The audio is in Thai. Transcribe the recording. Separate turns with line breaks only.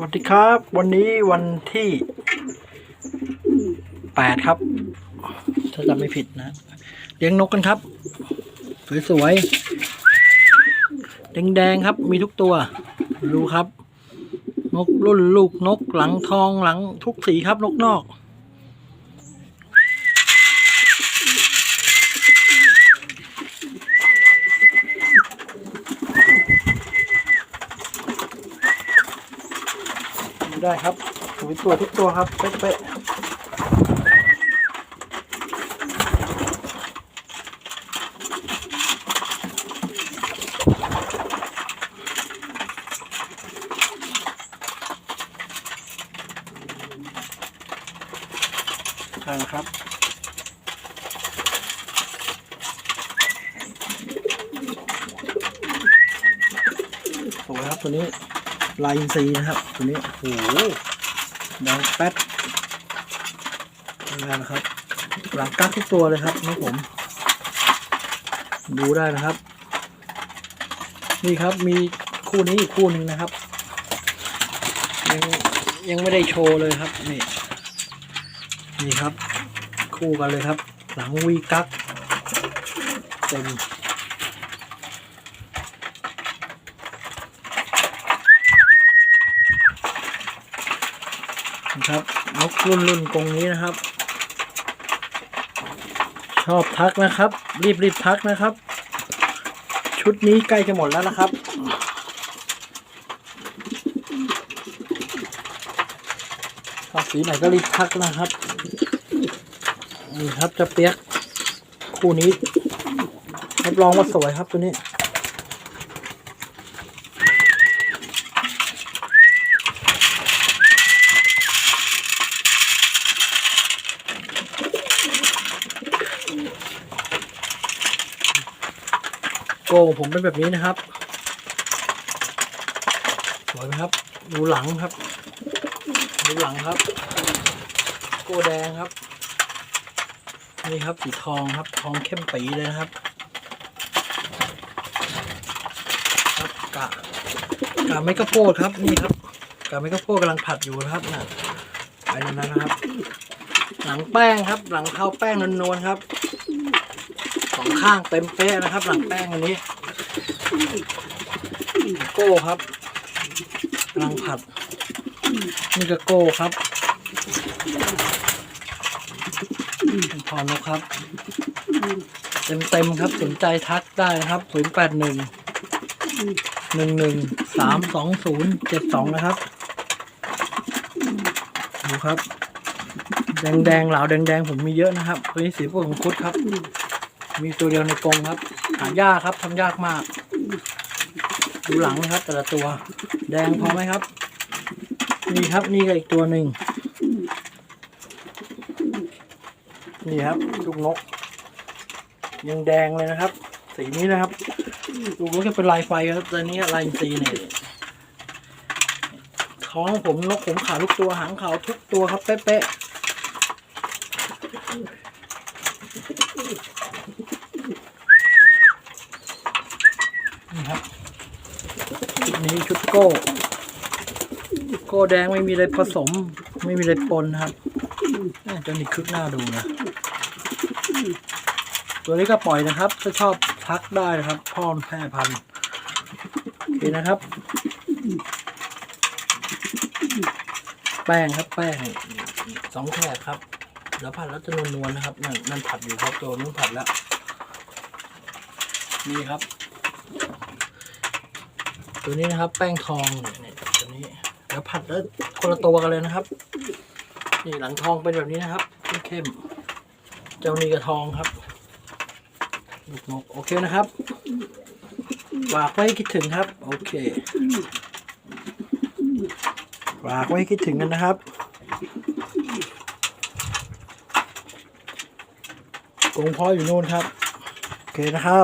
วัสดีครับ วันนี้วันที่แปดครับ ถ้าจำไม่ผิดนะเลี้ยงนกกันครับ สวยๆแดงๆครับ มีทุกตัว ดูครับ นกรุ่นลูกนกหลังทองหลังทุกสีครับนกนอก ได้ครับสวยตัวทุกตัวครับเป๊ะครับสวยครับตัวนี้ ลายอินทรีย์นะครับ ตัวนี้ โอ้โหแดงแป๊ดนี่นะครับ หลังกักทุกตัวเลยครับนี่ผม ดูได้นะครับ นี่ครับมีคู่นี้อีกคู่หนึ่งนะครับ ยังยังไม่ได้โชว์เลยครับ นี่ นี่ครับ คู่กันเลยครับ หลังวีกักเต็ม ครับนกรุ่นรุ่นกรงนี้นะครับ ชอบทักนะครับ รีบรีบทักนะครับ ชุดนี้ใกล้จะหมดแล้วนะครับชอบสีไหนก็รีบทักนะครับนี่ครับจะเปียกคู่นี้รับรองว่าสวยครับตัวนี้ โกของผมเป็นแบบนี้นะครับ สวยไหมครับ ดูหลังครับ ดูหลังครับ โกแดงครับ นี่ครับสีทองครับ ทองเข้มปีเลยนะครับครับกะกะไม่กระโพดครับนี่ครับกะไม่กระโพดกำลังผัดอยู่นะครับน่ะไปนั่นนะครับ หลังแป้งครับ หลังเท้าแป้งนวลๆครับ สองข้างเต็มเป๊ะนะครับ หลังแป้งอันนี้โก้ครับกำลังผัด นี่ก็โก้ครับพอนกครับ เต็มเต็มครับสนใจทักได้นะครับศูนย์แปดหนึ่งหนึ่งหนึ่งสามสองศูนย์เจ็ดสองนะครับดูครับ แดงแดงๆเหลาแดงแดงๆผมมีเยอะนะครับตัวนี้สีพวกของคุดครับ มีตัวเดียวในกรงครับ หายากครับทำยากมาก ดูหลังนะครับ แต่ละตัว แดงพอไหมครับ นี่ครับนี่ก็อีกตัวหนึ่งนี่ครับลูกนก ยังแดงเลยนะครับ สีนี้นะครับลูกนกจะเป็นลายไฟครับตัวนี้ลายอินทรีเนี่ยท้องผมนกผมขาวทุกตัวหางขาวทุกตัวครับเป๊ะๆ นี่ครับชุดนี้ชุดโก้โก้แดงไม่มีอะไรผสม ไม่มีอะไรปนนะครับจะมีคึกหน้าดูนะตัวนี้ก็ปล่อยนะครับ ถ้าชอบทักได้นะครับพ่อแพร่พันธุ์โอเคนะครับ แป้งครับแป้งสองแถบครับเดี๋ยวผัดแล้วจะนวลๆนะครับนั่นนั่นผัดอยู่ครับตัวนู้นผัดแล้วนี่ครับ ตัวนี้นะครับ แป้งทองเนี่ยตัวนี้เดี๋ยวผัดแล้วคนละตัวกันเลยนะครับ นี่หลังทองเป็นแบบนี้นะครับเข้มเจ้านี่กระทองครับลูกนกโอเคนะครับฝากไว้คิดถึงครับ โอเคฝากไว้คิดถึงกันนะครับกรงพ่ออยู่โน่นครับ โอเคนะครับ